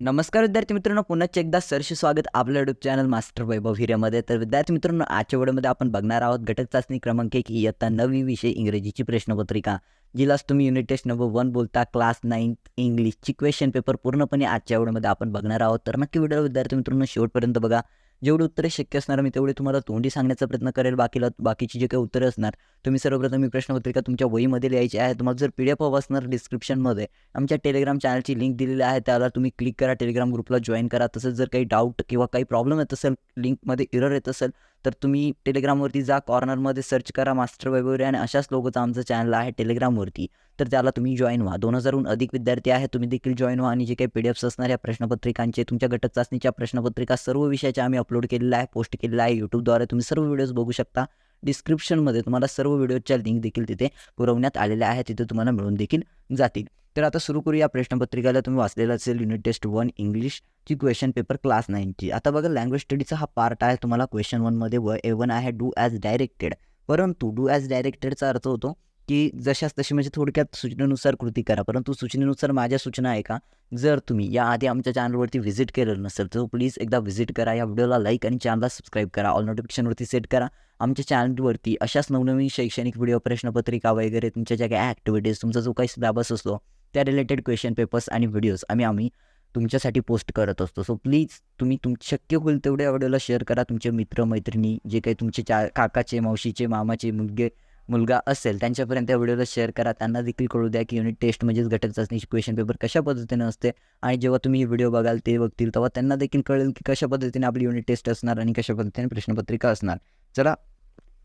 नमस्कार विद्यार्थी मित्रांनो पुन्हा एकदा सरशी स्वागत आपल्या युट्यूब चॅनल मास्टर वैभव हिरेमध्ये तर विद्यार्थी मित्रांनो आजच्या व्हिडिओमध्ये आपण बघणार आहोत घटक चाचणी क्रमांक एक इयत्ता नवी विषय इंग्रजीची प्रश्नपत्रिका. जिलाच तुम्ही युनिट टेस्ट नंबर वन बोलता क्लास नाईन्थ इंग्लिशची क्वेश्चन पेपर पूर्णपणे आजच्या व्हिडिओमध्ये आपण बघणार आहोत. तर नक्की व्हिडिओ विद्यार्थी मित्रांनो शेवटपर्यंत बघा. जेवढे उत्तरे शक्य असणार मी तेवढे तुम्हाला तोंडी सांगण्याचा प्रयत्न करेल. बाकीला बाकीची जे काही उत्तरं असणार तुम्ही सर्वप्रथम ही प्रश्नपत्रिका तुमच्या वहीमध्ये लिहायची आहे. तुम्हाला जर पी डी एफ हवं असणार डिस्क्रिप्शनमध्ये आमच्या टेलिग्राम चॅनलची लिंक दिलेली आहे. त्याला तुम्ही क्लिक करा टेलिग्राम ग्रुपला जॉईन करा. तसंच जर काही डाऊट किंवा काही प्रॉब्लेम येत असेल लिंकमध्ये इरर येत असेल तर तुम्ही टेलिग्रामवरती जा कॉर्नरमध्ये सर्च करा मास्टर वगैरे आणि अशाच लोकांचं आमचं चॅनल आहे टेलिग्रामवरती तर त्याला तुम्ही जॉईन व्हा. दोन हजारहून अधिक विद्यार्थी आहेत तुम्ही देखील जॉईन व्हा आणि जे काही पी डी एफ्स असणार या प्रश्नपत्रिकांचे तुमच्या घटक चाचणीच्या प्रश्नपत्रिका सर्व विषयाच्या आम्ही अपलोड केलेल्या आहे पोस्ट केलेला आहे. यूट्यूबद्वारे तुम्ही सर्व व्हिडिओज बघू शकता. डिस्क्रिप्शनमध्ये तुम्हाला सर्व व्हिडिओच्या लिंक देखील तिथे पुरवण्यात आलेल्या आहेत तिथे तुम्हाला मिळून देखील जातील. तर आता सुरू करूया प्रश्नपत्रिकेला. तुम्ही वाचलेलं असेल युनिट टेस्ट वन इंग्लिशची क्वेश्चन पेपर क्लास नाईनची आता बघा लँग्वेज स्टडीचा हा पार्ट आहे. तुम्हाला क्वेश्चन वनमध्ये व ए वन आहे डू ॲज डायरेक्टेड परंतु डू ॲज डायरेक्टेडचा अर्थ होतो की जशाच तशी म्हणजे थोडक्यात सूचनेनुसार कृती करा. परंतु सूचनेनुसार माझ्या सूचना आहे का जर तुम्ही याआधी आमच्या चॅनलवरती व्हिजिट केलेलं नसेल तर प्लीज एकदा व्हिजिट करा. या व्हिडिओला लाईक आणि चॅनलला सबस्क्राईब करा. ऑल नोटिफिकेशनवरती सेट करा. आमच्या चॅनलवरती अशाच नवनवीन शैक्षणिक व्हिडिओ प्रश्नपत्रिका वगैरे तुमच्या ज्या काही ॲक्टिव्हिटीज तुमचा जो काही सिलेबस असतो त्या रिलेटेड क्वेश्चन पेपर्स आणि व्हिडिओज आम्ही आम्ही तुमच्यासाठी पोस्ट करत असतो. सो प्लीज तुम्ही तुम शक्य होईल तेवढ्या व्हिडिओला शेअर करा. तुमचे मित्र मैत्रिणी जे काही तुमचे चा काकाचे मावशीचे मामाचे मुलगे मुलगा असेल त्यांच्यापर्यंत त्या व्हिडिओला शेअर करा. त्यांना देखील कळू द्या की युनिट टेस्ट म्हणजेच घटक चाचणीची क्वेश्चन पेपर कशा पद्धतीने असते आणि जेव्हा तुम्ही व्हिडिओ बघाल ते बघतील तेव्हा त्यांना देखील कळेल की कशा पद्धतीने आपली युनिट टेस्ट असणार आणि कशा पद्धतीने प्रश्नपत्रिका असणार. चला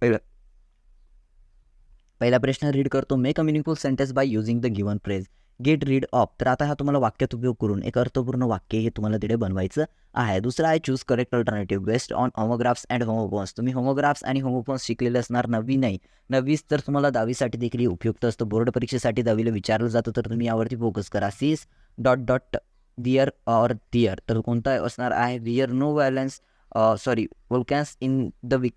पहिलं. पहिला प्रश्न रीड करतो. Make a meaningful sentence by using the given phrase get rid of तर आता हा तुम्हाला वाक्यात उपयोग करून एक अर्थपूर्ण वाक्य हे तुम्हाला तिथे बनवायचं आहे. दुसरा आहे choose correct alternative based on homographs and homophones तुम्ही होमोग्राफ्स आणि होमोफोन्स शिकलेले असणार नवी नाही. नवीच तर तुम्हाला दहावीसाठी देखील उपयुक्त असतं. बोर्ड परीक्षेसाठी दहावीला विचारलं जातं तर तुम्ही यावरती फोकस करा. Sees dot dot there or their तर कोणता असणार आहे? Were no violence sorry volcanoes in the vic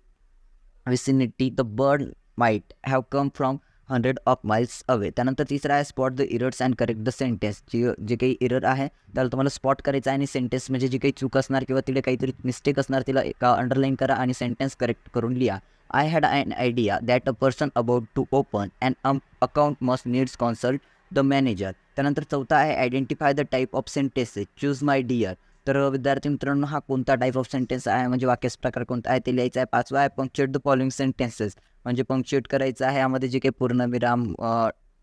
vicinity the bird might have come from hundred of miles away त्यानंतर तिसरा आहे spot the errors and correct the sentence जे जे काही इरर आहे त्याला तुम्हाला स्पॉट करायचं आहे आणि सेंटेन्स म्हणजे जी काही चूक असणार किंवा तिथे काहीतरी मिस्टेक असणार तिला एका अंडरलाईन करा आणि सेंटेन्स करेक्ट करून लिहा. I had an idea that a person about to open and account must needs consult the manager त्यानंतर चौथा आहे identify the type of sentences choose my dear तर विद्यार्थी मित्रांनो हा कोणता टाईप ऑफ सेंटेन्स आहे? म्हणजे वाक्याचा प्रकार कोणता आहे? ते लिहायचं आहे. पाचवा आहे पंक्चर द फॉलोइंग सेंटेन्सेस म्हणजे पंक्च्युएट करायचं आहे. यामध्ये जे काही पूर्णविराम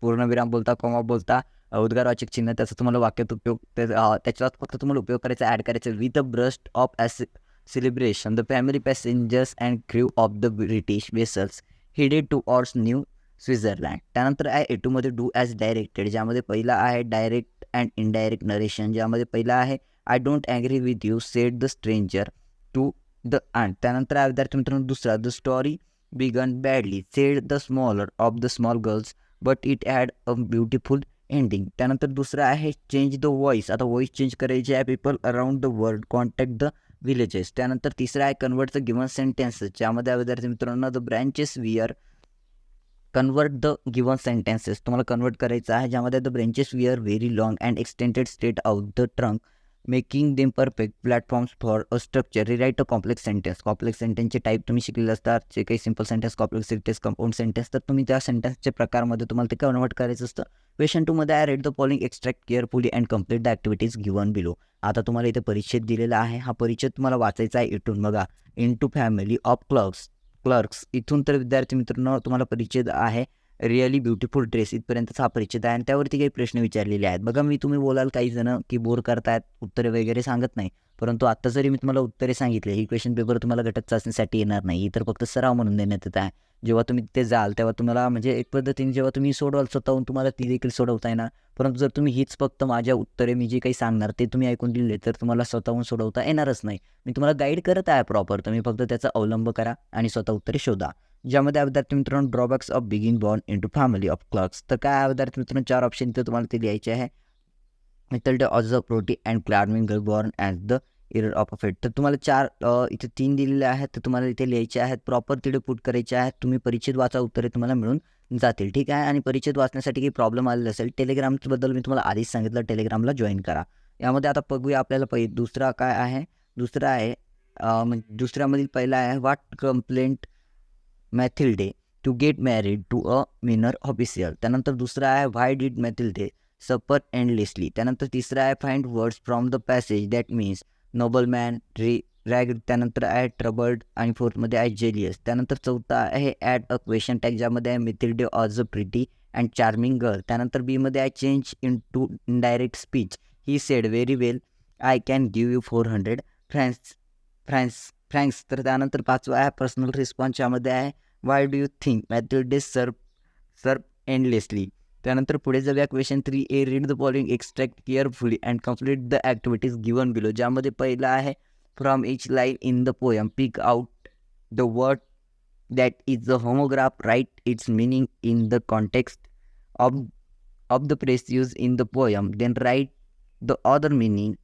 पूर्णविराम बोलता कोमा बोलता उद्गारवाचक चिन्ह त्याचा तुम्हाला वाक्यात उपयोग त्याच्यात फक्त तुम्हाला उपयोग करायचा ॲड करायचा with a burst of as celebration the family passengers and crew of the British vessels headed towards new Switzerland त्यानंतर आहे ए टूमध्ये डू ॲज डायरेक्टेड ज्यामध्ये पहिला आहे डायरेक्ट अँड इनडायरेक्ट नरेशन ज्यामध्ये पहिला आहे I don't agree with you said the stranger to the and त्यानंतर आहे विद्यार्थी मित्रांनो दुसरा the story began badly said the smaller of the small girls but it had a beautiful ending त्यानंतर दुसरं आहे चेंज द व्हॉइस आता voice change करायची आहे people around the world contact the villages त्यानंतर तिसरं आहे कन्वर्ट द गिवन सेंटेन्सेस ज्यामध्ये विद्यार्थी मित्रांनो the branches were convert the given sentences तुम्हाला कन्वर्ट करायचं आहे ज्यामध्ये the branches were very long and extended state out the trunk making them perfect platforms for a structure rewrite a complex sentence complex सेंटेन्सचे type तुम्ही शिकलेले असतात. जे काही simple sentence complex sentence compound sentence तर तुम्ही त्या सेंटेन्सच्या प्रकारमध्ये तुम्हाला ते कन्वर्ट करायचं असतं. क्वेश्चन टूमध्ये I read the following extract carefully and complete the activities given below आता तुम्हाला इथे परिच्छेद दिलेला आहे. हा परिच्छेद तुम्हाला वाचायचा आहे इथून. बघा into family of clerks clerks इथून तर विद्यार्थी मित्रांनो तुम्हाला परिच्छेद आहे. रिअली ब्युटिफुल ड्रेस इथपर्यंतचा हा परिचित आहे. आणि त्यावरती काही प्रश्न विचारलेले आहेत. बघा मी तुम्ही बोलाल काही जण की बोर करतायत उत्तरे वगैरे सांगत नाही. परंतु आत्ता जरी मी तुम्हाला उत्तरे सांगितले ही क्वेश्चन पेपर तुम्हाला घटक चाचणीसाठी येणार नाही. तर फक्त सराव म्हणून देण्यात येत आहे. जेव्हा तुम्ही तिथे जाल तेव्हा तुम्हाला म्हणजे एक पद्धतीने जेव्हा तुम्ही सोडवाल स्वतःहून तुम्हाला ती देखील सोडवता येणार. परंतु जर तुम्ही हीच फक्त माझ्या उत्तरे मी जे काही सांगणार ते तुम्ही ऐकून दिले तर तुम्हाला स्वतःहून सोडवता येणारच नाही. मी तुम्हाला गाईड करत आहे प्रॉपर तुम्ही फक्त त्याचा अवलंब करा आणि स्वतः उत्तरे शोधा. ज्यामध्ये विद्यार्थी मित्रांनो drawbacks of being born into family of clerks तर काय विद्यार्थी मित्रांनो चार ऑप्शन इथे तुम्हाला ते लिहायचे आहे. इथल day was a pretty and charming girl born as the error of a fate तर तुम्हाला चार इथे तीन दिलेले आहेत. तर तुम्हाला इथे लिहायचे आहेत. प्रॉपर तिथे पुट करायचे आहेत. तुम्ही परिचित वाचा उत्तरे तुम्हाला मिळून जातील. ठीक आहे? आणि परिचित वाचण्यासाठी काही प्रॉब्लेम आलेला असेल टेलिग्रामबद्दल मी तुम्हाला आधीच सांगितलं. टेलिग्रामला जॉईन करा. यामध्ये आता बघूया आपल्याला पहि दुसरा काय आहे? दुसरा आहे म्हणजे दुसऱ्यामधील पहिला आहे what complaint Mathilde to get married to a minor official त्यानंतर दुसरा आहे व्हाय डीड मॅथिल्डे सपर एंडलेसली त्यानंतर तिसरा आहे find words from the passage that means noble man regret त्यानंतर आहे ट्रबल्ड आणि फोर्थमध्ये आहे जेलियस त्यानंतर चौथा आहे ॲट अ क्वेश्चन टॅग ज्यामध्ये आहे Mathilde was a pretty and charming girl त्यानंतर बीमध्ये आहे change into indirect speech he said very well I can give you four hundred francs francs thanks तर त्यानंतर पाचवा आहे पर्सनल रिस्पॉन्स यामध्ये आहे why do you think Mathilde सर्व सर्व एंडलेसली त्यानंतर पुढे जाऊया question three A read the following extract carefully and complete the activities given below ज्यामध्ये पहिलं आहे from each line in the poem pick out the word that is the homograph write its meaning in the context of of the press use in the poem then write the other meaning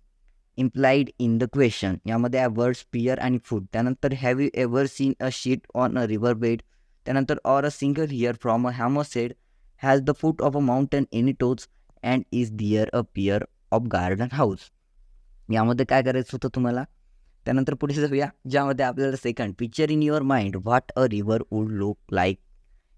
implied in the question यामध्ये a words pier आणि food त्यानंतर have you ever seen a sheet on a river bed त्यानंतर or a single hair from a hammer's head has the foot of a mountain any toes and is there a pair of garden hose यामध्ये काय करायचं होतं तुम्हाला? त्यानंतर पुढे जाऊया ज्यामध्ये आपल्याला second picture in your mind what a river would look like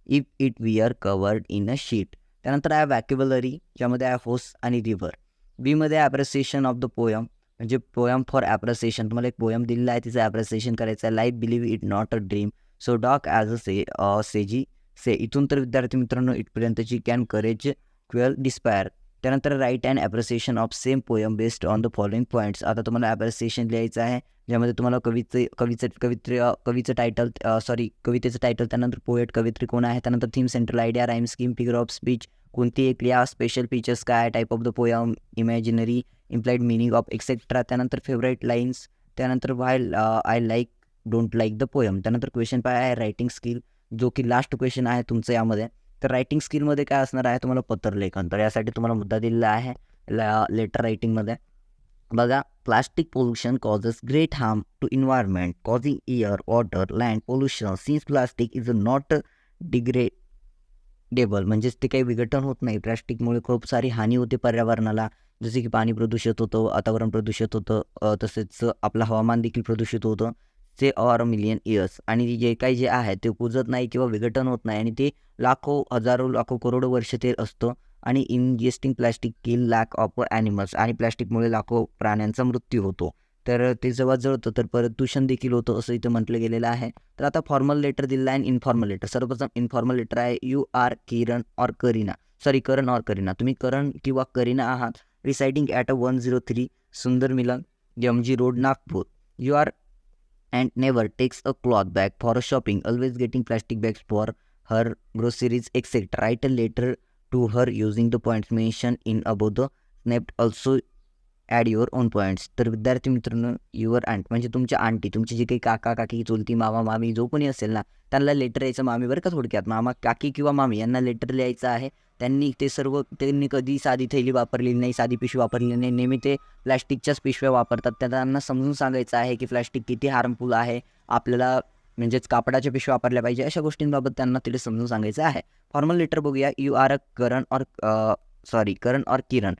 if it were covered in a sheet त्यानंतर आहे वॅक्युबलरी ज्यामध्ये आहे होस आणि रिव्हर बीमध्ये ॲप्रिसिएशन ऑफ द पोयम म्हणजे पोयम फॉर ॲप्रिसिएशन तुम्हाला एक पोयम दिलेला आहे तिचं ॲप्रिसिएशन करायचं आहे. Life believe it not a dream so dark as a say sages say इथून तर विद्यार्थी मित्रांनो इथपर्यंतची कॅन करेज क्वेल डिस्पायर त्यानंतर write and appreciation of same poem based on the following points आता तुम्हाला ॲप्रिसिएशन लिहायचं आहे ज्यामध्ये तुम्हाला कविचे कवीचं कवित्र कवीचं टायटल सॉरी कवितेचं टायटल त्यानंतर पोएट कवित्री कोण आहे त्यानंतर theme central idea rhyme scheme figure of speech कोणती एक लिहा स्पेशल फीचर्स काय type of the poem imaginary implied meaning of etcetera त्यानंतर फेवरेट लाईन्स त्यानंतर why I like don't like the poem त्यानंतर क्वेश्चन पाय आहे रायटिंग स्किल जो की लास्ट क्वेश्चन आहे तुमचं यामध्ये. तर रायटिंग स्किलमध्ये काय असणार आहे तुम्हाला पत्रलेखन तर यासाठी तुम्हाला मुद्दा दिलेला आहे लेटर रायटिंगमध्ये बघा plastic pollution causes great harm to environment causing air water land pollution since plastic is not degradable म्हणजेच ते काही विघटन होत नाही. प्लास्टिकमुळे खूप सारी हानी होते पर्यावरणाला. जसे की पाणी प्रदूषित होतं वातावरण प्रदूषित होतं तसेच आपलं हवामान देखील प्रदूषित होतं. ते ऑर मिलियन इयर्स आणि जे काही जे आहे ते कुजत नाही किंवा विघटन होत नाही आणि ते लाखो हजारो लाखो करोडो वर्ष ते असतं. आणि ingesting plastic kill lakh of animals आणि प्लॅस्टिकमुळे लाखो प्राण्यांचा मृत्यू होतो. तर ते जेव्हा जळतं तर प्रदूषण देखील होतं असं इथं म्हटलं गेलेलं आहे. तर आता फॉर्मल लेटर दिलेलं आहे आणि लेटर सर्वप्रथम इन्फॉर्मल लेटर आहे you are Kiran or Karina sorry Karan or Karina तुम्ही करण किंवा करीना आहात. Residing at A one zero three Sundar Milan M G road Nagpur you are and never takes a cloth bag for a shopping always getting plastic bags for her groceries etcetera write a letter to her using the points mention in above the snapped also add your own points तर विद्यार्थी मित्रांनो your ant म्हणजे तुमच्या aunty तुमची जी काही काका काकी चुलती मामा मामी जो कोणी असेल ना त्यांना लेटर यायचं मामी बरं का थोडक्यात? मामा काकी किंवा मामी यांना लेटर लिहायचं आहे. त्यांनी ते सर्व त्यांनी कधी साधी थैली वापरलेली नाही साधी पिशवी वापरलेली नाही. नेहमी ते प्लॅस्टिकच्याच पिशव्या वापरतात. त्यांना समजून सांगायचं आहे की प्लॅस्टिक किती हार्मफुल आहे. आपल्याला म्हणजेच कापडाच्या पिशव्या वापरल्या पाहिजे अशा गोष्टींबाबत त्यांना तिथे समजून सांगायचं आहे. फॉर्मल लेटर बघूया. You are a Karan or sorry Karan or Kiran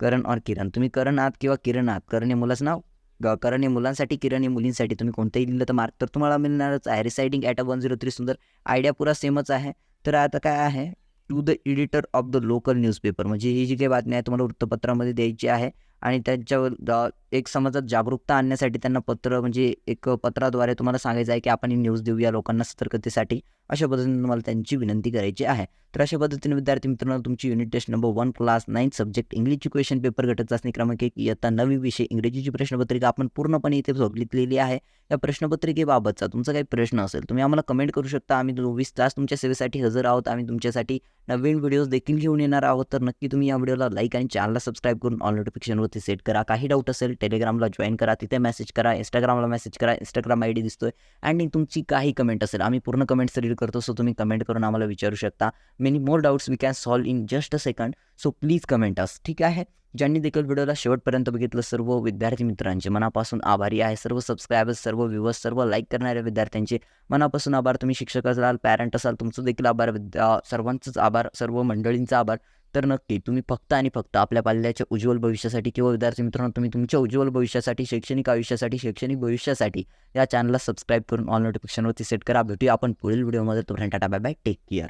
Karan or Kiran तुम्ही करण आहात किंवा किरण आहात? करण हे मुलाचं नाव? ग- करण हे मुलांसाठी किरण हे मुलींसाठी. तुम्ही कोणतंही लिहिलं तर मार्क तर तुम्हाला मिळणारच आहे. Residing at A one zero three Sundar idea पुरा सेमच आहे. तर आता काय आहे? To the editor of the local newspaper म्हणजे ही जी काही बातमी आहे तुम्हाला वृत्तपत्रामध्ये द्यायची आहे आणि त्यांच्यावर एक समाजात जागरूकता आणण्यासाठी त्यांना पत्र म्हणजे एक पत्राद्वारे तुम्हाला सांगायचं आहे की आपण ही न्यूज देऊया लोकांना सतर्कतेसाठी. अशा पद्धतीने तुम्हाला त्यांची विनंती करायची आहे. तर अशा पद्धतीने विद्यार्थी मित्रांनो तुमची unit test number one class nine subject English question paper गटक चाचणी क्रमांक एक इयत्ता नवी विषय इंग्रजीची प्रश्नपत्रिका आपण पूर्णपणे इथे बघितलेली आहे. या प्रश्नपत्रिकेबाबतचा तुमचा काही प्रश्न असेल तुम्ही आम्हाला कमेंट करू शकता. आम्ही वीस तास तुमच्या सेवेसाठी हजर आहोत. आम्ही तुमच्यासाठी नवीन व्हिडिओज देखील घेऊन येणार आहोत. तर नक्की तुम्ही या व्हिडिओला लाईक आणि चॅनलला सबस्क्राईब करून ऑल नोटिफिकेशनवरती सेट करा. काही डाऊट असेल टेलिग्रामला जॉईन करा. तिथे मेसेज करा. इंस्टाग्रामला मेसेज करा. इंस्टाग्राम आय डी दिसतोय. आणि तुमची काही कमेंट असेल आम्ही पूर्ण कमेंट्स रीड करतो सो तुम्ही कमेंट करून आम्हाला विचारू शकता. Many more doubts we can solve in just a second so please comment us ठीक आहे? ज्यांनी देखील व्हिडिओला शेवटपर्यंत बघितलं सर्व विद्यार्थी मित्रांचे मनापासून आभारी आहे. सर्व सबस्क्रायबर्स सर्व व्ह्युअर्स सर्व लाईक करणाऱ्या विद्यार्थ्यांचे मनापासून आभार. तुम्ही शिक्षक असाल पॅरेंट असाल तुमचं देखील आभार. विद्या सर्वांचंच आभार सर्व मंडळींचा आभार. तर नक्की तुम्ही फक्त आणि फक्त आपल्या पाल्याच्या उज्ज्वल भविष्यासाठी किंवा विद्यार्थी मित्रांनो तुम्ही तुमच्या उज्ज्वल भविष्यासाठी शैक्षणिक आयुष्यासाठी शैक्षणिक भविष्यासाठी या चॅनलला सबस्क्राईब करून ऑल नोटिफिकेशनवरती सेट करा. भेटूया आपण पुढील व्हिडिओमध्ये तोपर्यंत tata bye bye take care